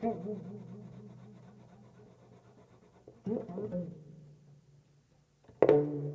Thank you.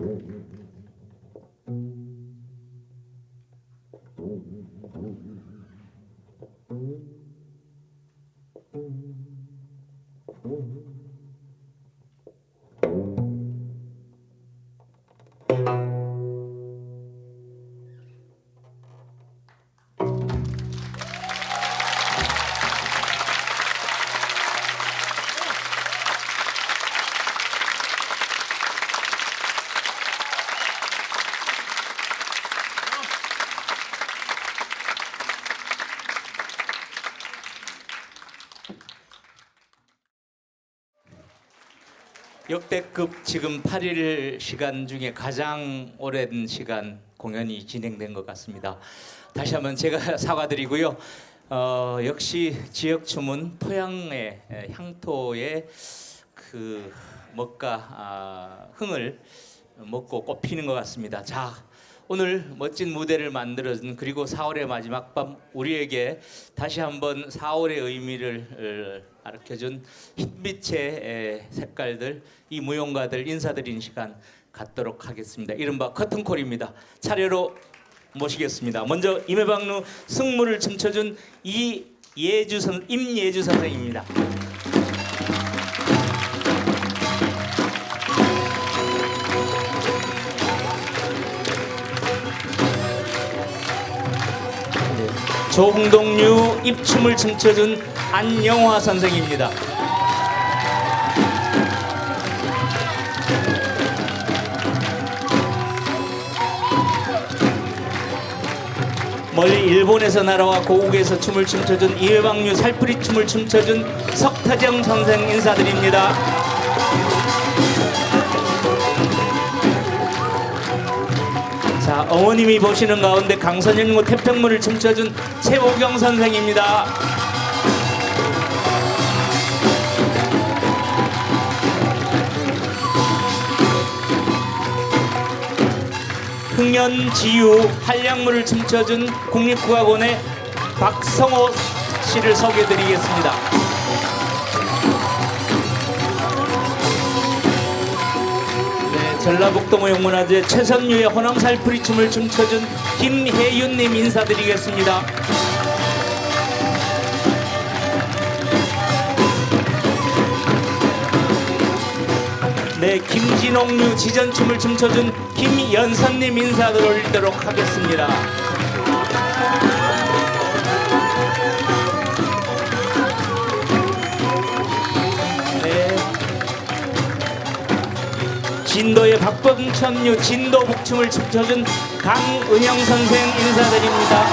great. Yeah, yeah. 역대급 지금 8일 시간 중에 가장 오랜 시간 공연이 진행된 것 같습니다. 다시 한번 제가 사과드리고요. 어, 역시 지역 춤은 토양의 에, 향토의 그 먹가 아, 흥을 먹고 꽃피는 것 같습니다. 자, 오늘 멋진 무대를 만들어준 그리고 4월의 마지막 밤 우리에게 다시 한번 4월의 의미를 어, 가르쳐준 흰빛의 에, 색깔들 이 무용가들 인사드리는 시간 갖도록 하겠습니다. 이른바 커튼콜입니다. 차례로 모시겠습니다. 먼저 임해방루 승무를 춤춰준 이예주 선 임예주 선생입니다. 조홍동류 입춤을 춤춰준 안영화 선생입니다. 멀리 일본에서 날아와 고국에서 춤을 춤춰준 이해방류 살풀이 춤을 춤춰준 석타정 선생 인사드립니다. 자 어머님이 보시는 가운데 강선일과 태평문을 춤춰준 최보경 선생입니다. 흥년 지유 한량물을 춤춰준 국립국악원의 박성호 씨를 소개드리겠습니다. 전라북도 무용문화재 최선유의 호남살풀이 춤을 춤춰준 김혜윤님 인사드리겠습니다. 네, 김진홍류 지전춤을 춤춰준 김연선님 인사 드리도록 하겠습니다. 진도의 박범천류 진도 북춤을 춤춰준 강은영 선생 인사드립니다.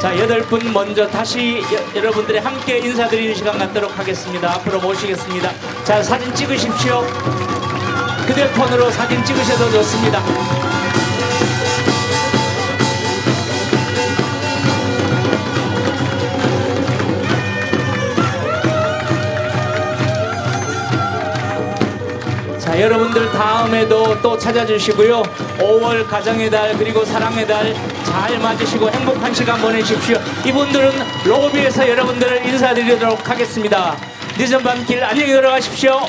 자 여덟 분 먼저 다시 여, 여러분들이 함께 인사드리는 시간 갖도록 하겠습니다. 앞으로 모시겠습니다. 자 사진 찍으십시오. 휴대폰으로 사진 찍으셔도 좋습니다. 자 여러분들 다음에도 또 찾아주시고요. 5월 가정의 달 그리고 사랑의 달 잘 맞으시고 행복한 시간 보내십시오. 이분들은 로비에서 여러분들을 인사드리도록 하겠습니다. 늦은 밤길 안녕히 들어가십시오